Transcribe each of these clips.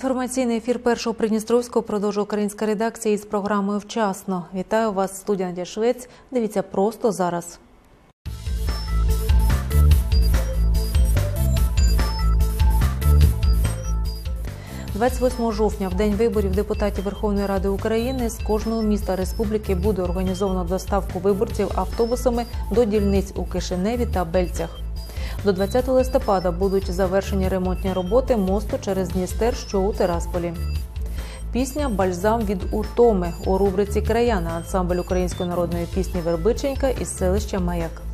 Інформаційний ефір першого Придністровського продовжує українська редакція із програмою Вчасно. Вітаю вас, студія Надя Швець. Дивіться просто зараз. – 28 жовтня, в день виборів депутатів Верховної Ради України, з кожного міста республіки буде організовано доставку виборців автобусами до дільниць у Кишиневі та Бельцях. До 20 листопада будуть завершені ремонтні роботи мосту через Дністер, що у Терасполі. Пісня Бальзам від утоми у рубриці Краяна ансамбль української народної пісні Вербиченька із селища Маяк.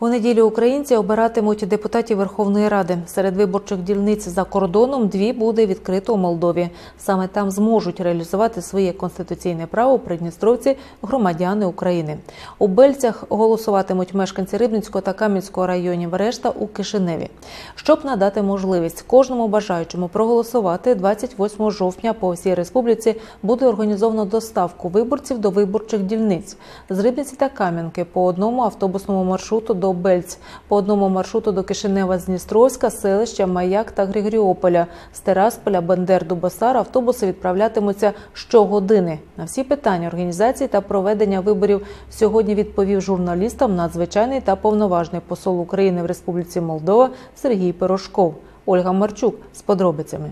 У неділю українці обиратимуть депутатів Верховної Ради. Серед виборчих дільниць за кордоном дві буде відкрито у Молдові. Саме там зможуть реалізувати своє конституційне право придністровці громадяни України. У Бельцях голосуватимуть мешканці Рибницького та Кам'янського районів. Решта у Кишиневі. Щоб надати можливість кожному бажаючому проголосувати, 28 жовтня по всій республіці буде організовано доставку виборців до виборчих дільниць з Рибниці та Кам'янки по одному автобусному маршруту до Бельць, по одному маршруту до Кишинева з Дністровська, селища Маяк та Григоріополя. З Терасполя, Бендер, Дубосар автобуси відправлятимуться щогодини. На всі питання організації та проведення виборів сьогодні відповів журналістам надзвичайний та повноважний посол України в Республіці Молдова Сергій Пирожков. Ольга Марчук з подробицями.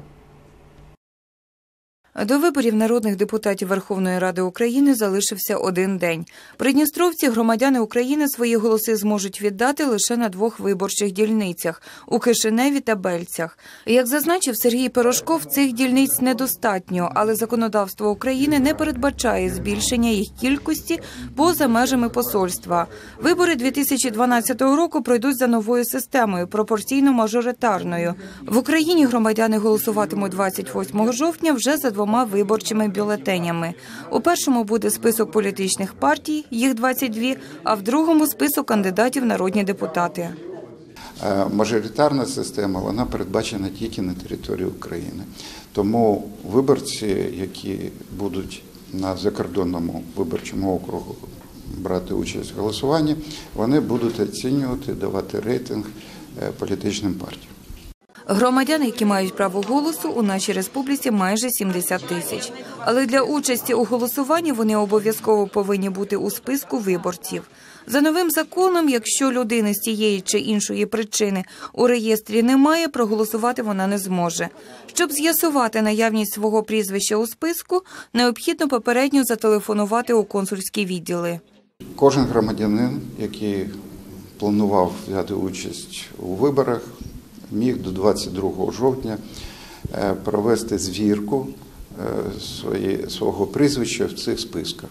До виборів народних депутатів Верховної Ради України залишився один день. Придністровці, громадяни України, свої голоси зможуть віддати лише на двох виборчих дільницях у Кишиневі та Бельцях. Як зазначив Сергій Пирожков, цих дільниць недостатньо, але законодавство України не передбачає збільшення їх кількості поза межами посольства. Вибори 2012 року пройдуть за новою системою пропорційно-мажоритарною. В Україні громадяни голосуватимуть 28 жовтня вже за двома виборчими бюлетенями. У першому буде список політичних партій, їх 22, а в другому список кандидатів народні депутати. Е, Мажоритарна система вона передбачена тільки на території України. Тому виборці, які будуть на закордонному виборчому округу брати участь в голосуванні, вони будуть оцінювати, давати рейтинг е, політичним партіям. Громадян, які мають право голосу, у нашій республіці майже 70 тисяч. Але для участі у голосуванні вони обов'язково повинні бути у списку виборців. За новим законом, якщо людини з тієї чи іншої причини у реєстрі немає, проголосувати вона не зможе. Щоб з'ясувати наявність свого прізвища у списку, необхідно попередньо зателефонувати у консульські відділи. Кожен громадянин, який планував взяти участь у виборах, міг до 22 жовтня е, провести звірку е, свого прізвища в цих списках.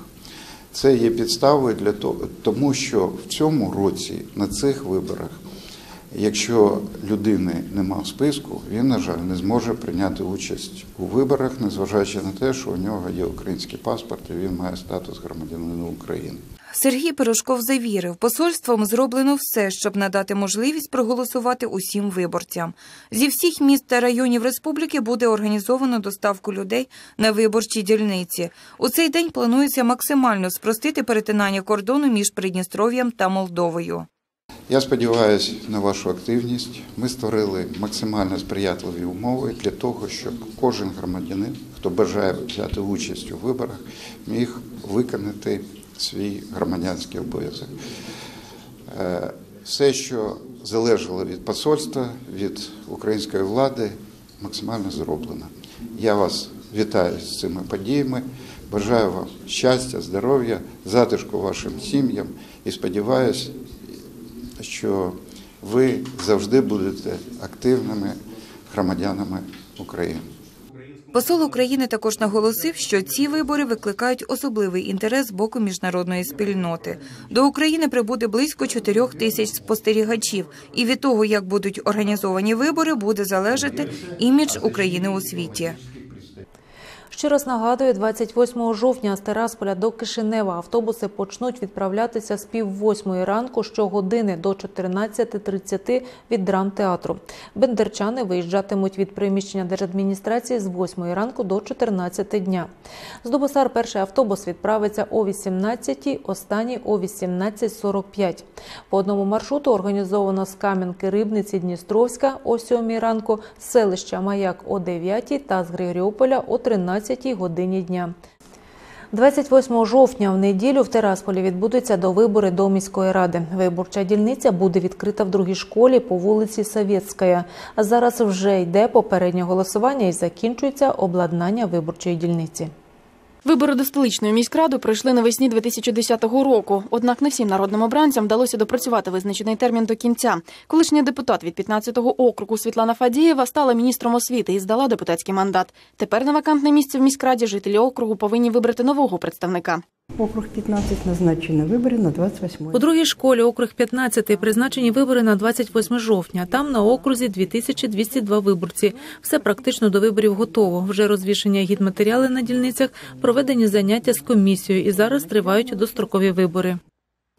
Це є підставою для того, тому що в цьому році на цих виборах, якщо людини нема в списку, він, на жаль, не зможе прийняти участь у виборах, незважаючи на те, що у нього є український паспорт і він має статус громадянина України. Сергій Пирожков завірив, посольством зроблено все, щоб надати можливість проголосувати усім виборцям. Зі всіх міст та районів республіки буде організовано доставку людей на виборчі дільниці. У цей день планується максимально спростити перетинання кордону між Придністров'ям та Молдовою. Я сподіваюся на вашу активність. Ми створили максимально сприятливі умови для того, щоб кожен громадянин, хто бажає взяти участь у виборах, міг виконати свій громадянський обов'язок. Е, Все, що залежало від посольства, від української влади, максимально зроблено. Я вас вітаю з цими подіями. Бажаю вам щастя, здоров'я, затишку вашим сім'ям і сподіваюся, що ви завжди будете активними громадянами України. Посол України також наголосив, що ці вибори викликають особливий інтерес з боку міжнародної спільноти. До України прибуде близько 4 тисяч спостерігачів, і від того, як будуть організовані вибори, буде залежати імідж України у світі. Ще раз нагадую, 28 жовтня з Терасполя до Кишинева автобуси почнуть відправлятися з пів восьмої ранку щогодини до 14.30 від драмтеатру. Бендерчани виїжджатимуть від приміщення держадміністрації з 8 ранку до 14 дня. З Дубосар перший автобус відправиться о 18, останній о 18.45. По одному маршруту організовано з Кам'янки Рибниці Дністровська о 7 ранку, з селища Маяк о 9 та з Григоріополя о 13 годині дня. 28 жовтня в неділю в Терасполі відбудуться довибори до міської ради. Виборча дільниця буде відкрита в другій школі по вулиці Совєтська. А зараз вже йде попереднє голосування і закінчується обладнання виборчої дільниці. Вибори до столичної міськради пройшли навесні 2010 року. Однак не всім народним обранцям вдалося допрацювати визначений термін до кінця. Колишній депутат від 15-го округу Світлана Фадієва стала міністром освіти і здала депутатський мандат. Тепер на вакантне місце в міськраді жителі округу повинні вибрати нового представника. Округ 15 назначены выборы на 28 У другій школі округ 15 призначені вибори на 28 жовтня. Там на окрузі 2202 виборці. Все практично до виборів готово. Вже розвішені гідматеріали на дільницях, проведені заняття з комісією і зараз тривають дострокові вибори.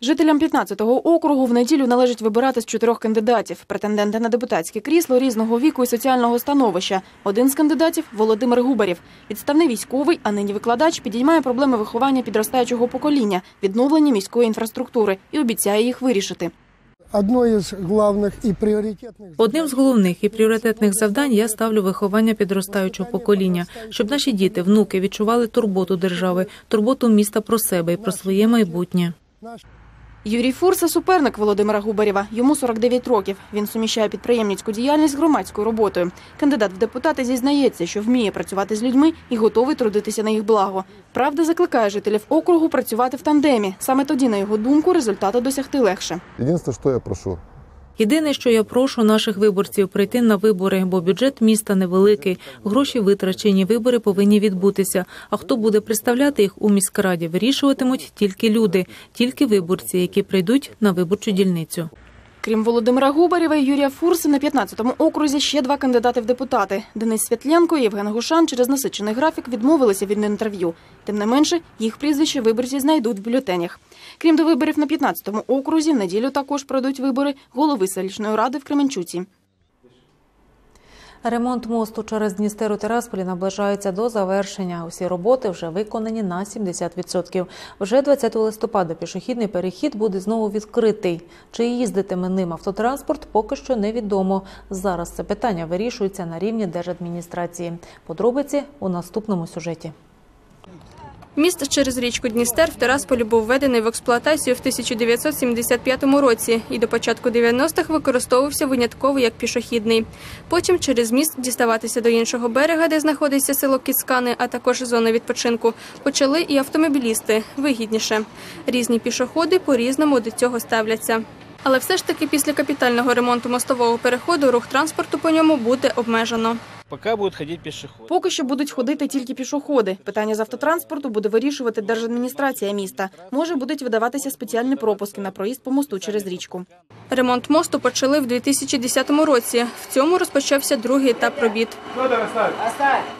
Жителям 15-го округу в неділю належить вибирати з чотирьох кандидатів. Претенденти на депутатське крісло різного віку і соціального становища. Один з кандидатів Володимир Губарєв. Відставний військовий, а нині викладач, підіймає проблеми виховання підростаючого покоління, відновлення міської інфраструктури і обіцяє їх вирішити. Одно из главных и приоритетных Одним з головних і пріоритетних завдань я ставлю виховання підростаючого покоління, щоб наші діти, внуки відчували турботу держави, турботу міста про себе і про своє майбутнє. Юрій Фурса – суперник Володимира Губарєва. Йому 49 років. Він суміщає підприємницьку діяльність з громадською роботою. Кандидат в депутати зізнається, що вміє працювати з людьми і готовий трудитися на їх благо. Правда, закликає жителів округу працювати в тандемі. Саме тоді, на його думку, результати досягти легше. Єдине, що я прошу, Єдине, що я прошу наших виборців прийти на вибори, бо бюджет міста невеликий, гроші витрачені, вибори повинні відбутися. А хто буде представляти їх у міськраді, вирішуватимуть тільки люди, тільки виборці, які прийдуть на виборчу дільницю. Крім Володимира Губарєва і Юрія Фурси, на 15-му окрузі ще два кандидати в депутати. Денис Святленко і Євген Гушан через насичений графік відмовилися від інтерв'ю. Тим не менше, їх прізвище виборці знайдуть в бюлетенях. Крім до виборів на 15-му окрузі, в неділю також пройдуть вибори голови селищної ради в Кременчуці. Ремонт мосту через Дністер у Терасполі наближається до завершення. Усі роботи вже виконані на 70%. Вже 20 листопада пішохідний перехід буде знову відкритий. Чи їздитиме ним автотранспорт, поки що невідомо. Зараз це питання вирішується на рівні держадміністрації. Подробиці у наступному сюжеті. Міст через річку Дністер в Терасполі був введений в експлуатацію в 1975 році і до початку 90-х використовувався винятково як пішохідний. Потім через міст діставатися до іншого берега, де знаходиться село Кіцкани, а також зона відпочинку, почали і автомобілісти вигідніше. Різні пішоходи по-різному до цього ставляться. Але все ж таки після капітального ремонту мостового переходу рух транспорту по ньому буде обмежено. Пока будут ходить пешеходы. Поки що будуть ходити тільки пішоходи. Питання з автотранспорту буде вирішувати держадміністрація міста. Може, будуть видаватися спеціальні пропуски на проїзд по мосту через річку. Ремонт мосту почали в 2010 році. В цьому розпочався другий етап робіт.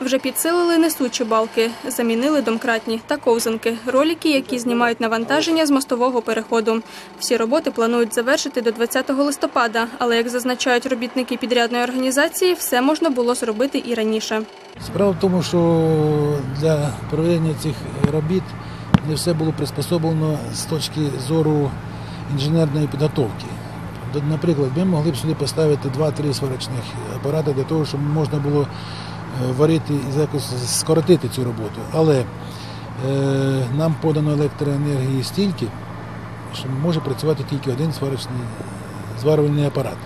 Вже підсилили несучі балки, замінили домкратні та ковзанки, ролики, які знімають навантаження з мостового переходу. Всі роботи планують завершити до 20 листопада, але як зазначають робітники підрядної організації, все можна було зробити і раніше. Справа в тому, що для проведення цих робіт не все було приспособлено з точки зору інженерної підготовки. Наприклад, ми могли б сюди поставити 2-3 сварочних апарати для того, щоб можна було е, варити і якось скоротити цю роботу. Але е, нам подано електроенергії стільки, що може працювати тільки один сварочний зварювальний апарат.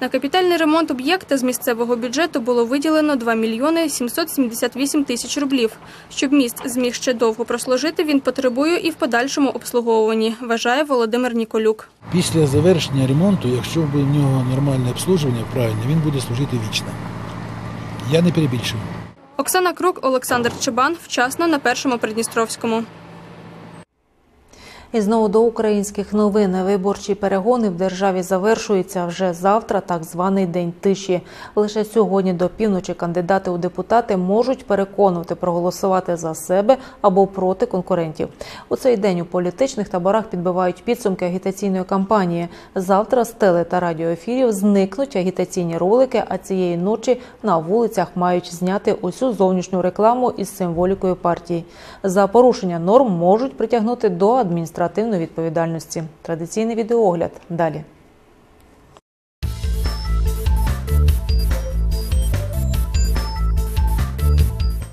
На капітальний ремонт об'єкта з місцевого бюджету було виділено 2 мільйони 778 тисяч рублів. Щоб міст зміг ще довго прослужити, він потребує і в подальшому обслуговуванні, вважає Володимир Ніколюк. Після завершення ремонту, якщо в нього нормальне обслуживання, правильно, він буде служити вічно. Я не перебільшую. Оксана Крук, Олександр Чебан. Вчасно на першому Придністровському. І знову до українських новин. Виборчі перегони в державі завершуються вже завтра, так званий день тиші. Лише сьогодні до півночі кандидати у депутати можуть переконувати проголосувати за себе або проти конкурентів. У цей день у політичних таборах підбивають підсумки агітаційної кампанії. Завтра з теле та радіоефірів зникнуть агітаційні ролики. А цієї ночі на вулицях мають зняти усю зовнішню рекламу із символікою партії. За порушення норм можуть притягнути до адміністративної відповідальності. Традиційний відеоогляд далі.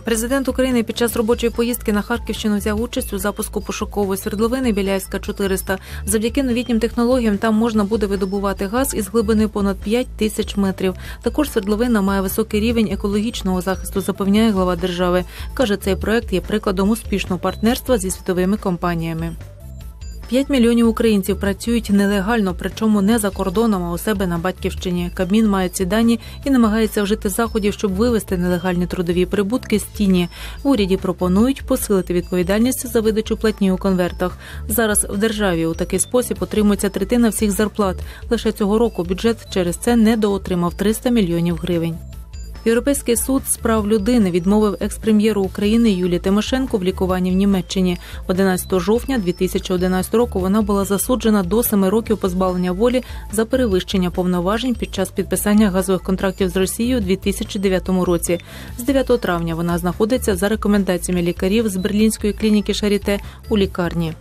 Президент України під час робочої поїздки на Харківщину взяв участь у запуску пошукової свердловини Біляйська 400. Завдяки новітнім технологіям там можна буде видобувати газ із глибини понад 5 тисяч метрів. Також свердловина має високий рівень екологічного захисту, запевняє глава держави. каже, цей проект є прикладом успішного партнерства зі світовими компаніями. 5 мільйонів українців працюють нелегально, причому не за кордоном, а у себе на батьківщині. Кабмін має ці дані і намагається вжити заходів, щоб вивести нелегальні трудові прибутки з тіні. В уряді пропонують посилити відповідальність за видачу платні у конвертах. Зараз в державі у такий спосіб отримується третина всіх зарплат. Лише цього року бюджет через це недоотримав 300 мільйонів гривень. Європейський суд з прав людини відмовив екс-прем'єру України Юлії Тимошенко в лікуванні в Німеччині. 11 жовтня 2011 року вона була засуджена до 7 років позбавлення волі за перевищення повноважень під час підписання газових контрактів з Росією у 2009 році. З 9 травня вона знаходиться за рекомендаціями лікарів з берлінської клініки Шаріте у лікарні.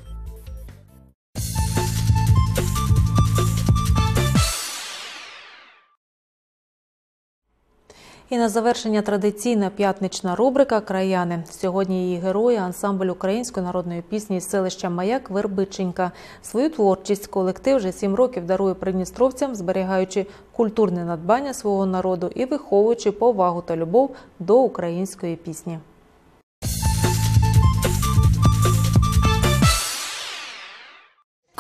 І на завершення традиційна п'ятнична рубрика Краяни. Сьогодні її герої ансамбль української народної пісні з селища Маяк Вербиченька. Свою творчість колектив вже сім років дарує придністровцям, зберігаючи культурне надбання свого народу і виховуючи повагу та любов до української пісні.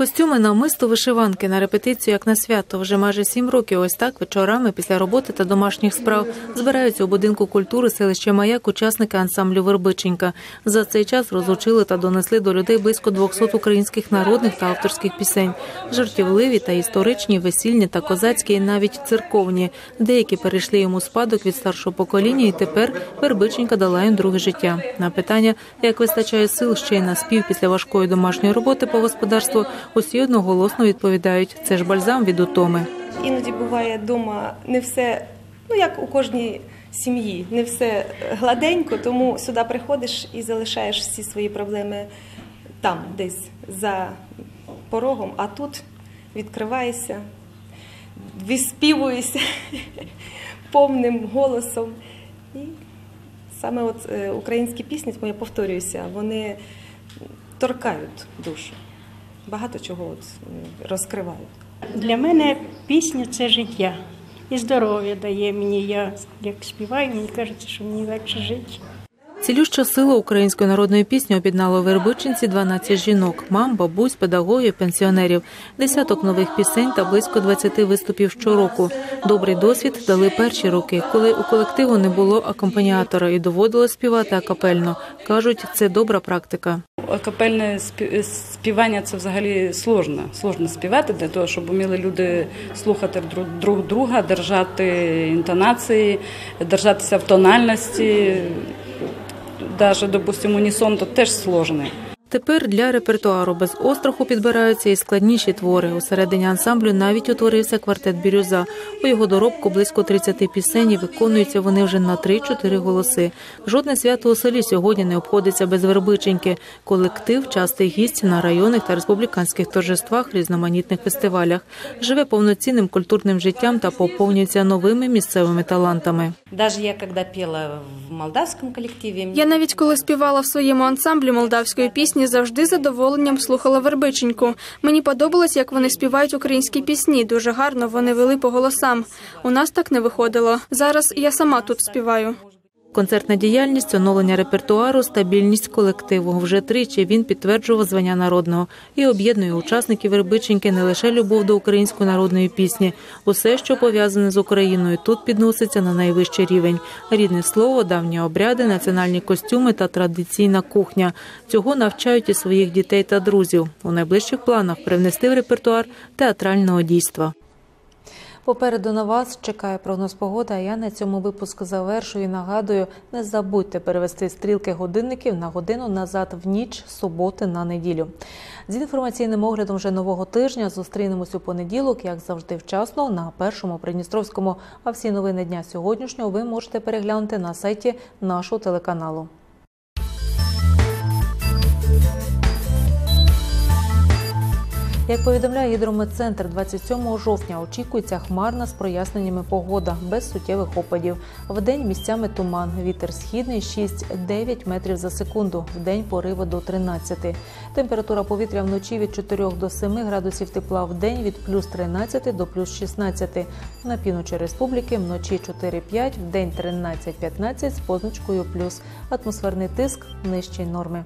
Костюми намисто вишиванки на репетицію, як на свято. Вже майже сім років. Ось так вечорами після роботи та домашніх справ збираються у будинку культури селища Маяк учасники ансамблю Вербиченька. За цей час розучили та донесли до людей близько 200 українських народних та авторських пісень. Жартівливі та історичні, весільні та козацькі, і навіть церковні. Деякі перейшли йому спадок від старшого покоління, і тепер Вербиченька дала їм друге життя. На питання, як вистачає сил ще й на спів після важкої домашньої роботи по господарству. Усі одноголосно відповідають, це ж бальзам від утоми. Іноді буває вдома не все, ну як у кожній сім'ї, не все гладенько, тому сюди приходиш і залишаєш всі свої проблеми там, десь за порогом, а тут відкриваєшся, виспівуєшся повним голосом. І саме от е, українські пісні, тому я повторююся, вони торкають душу багато чого от розкривають. Для мене пісня це життя і здоров'я дає мені. Я як співаю, мені кажеться, що мені легше жити. Цілюща сила української народної пісні об'єднала в Вербичинці 12 жінок, мам, бабусь, педагогів, пенсіонерів, десяток нових пісень та близько 20 виступів щороку. Добрий досвід дали перші роки, коли у колективу не було акомпаніатора і доводилось співати акапельно. кажуть, це добра практика. Акапельне співання це взагалі сложно. Сложно співати для того, щоб вміли люди слухати друг друга, держати інтонації, держатися в тональності. Даже, допустим, унісон то теж сложний. Тепер для репертуару без остраху підбираються і складніші твори. У середині ансамблю навіть утворився квартет Бірюза. У його доробку близько 30 пісень і виконуються вони вже на 3-4 голоси. Жодне свято у селі сьогодні не обходиться без вербиченьки. Колектив частий гість на районних та республіканських торжествах, різноманітних фестивалях. Живе повноцінним культурним життям та поповнюється новими місцевими талантами. Навіть я коли пела в молдавському колективі. Я навіть коли співала в своєму ансамблі молдавської пісні, завжди задоволенням слухала Вербиченьку. Мені подобалось, як вони співають українські пісні. Дуже гарно вони вели по голосам. У нас так не виходило. Зараз я сама тут співаю. Концертна діяльність, оновлення репертуару, стабільність колективу. Вже тричі він підтверджував звання народного і об'єднує учасників Вербиченьки не лише любов до української народної пісні. Усе, що пов'язане з Україною, тут підноситься на найвищий рівень. Рідне слово, давні обряди, національні костюми та традиційна кухня. Цього навчають і своїх дітей та друзів. У найближчих планах привнести в репертуар театрального дійства. Попереду на вас чекає прогноз погоди. А я на цьому випуску завершую. і Нагадую, не забудьте перевести стрілки годинників на годину назад в ніч суботи на неділю. З інформаційним оглядом вже нового тижня зустрінемось у понеділок, як завжди, вчасно на першому Придністровському. А всі новини дня сьогоднішнього ви можете переглянути на сайті нашого телеканалу. Як повідомляє гідрометцентр, 27 жовтня очікується хмарна з проясненнями погода без суттєвих опадів. Вдень місцями туман. Вітер східний 6-9 метрів за секунду. Вдень пориви до 13. Температура повітря вночі від 4 до 7 градусів тепла. Вдень від плюс 13 до плюс 16. На півночі республіки вночі 4-5, вдень 13-15 з позначкою плюс. Атмосферний тиск нижчий норми.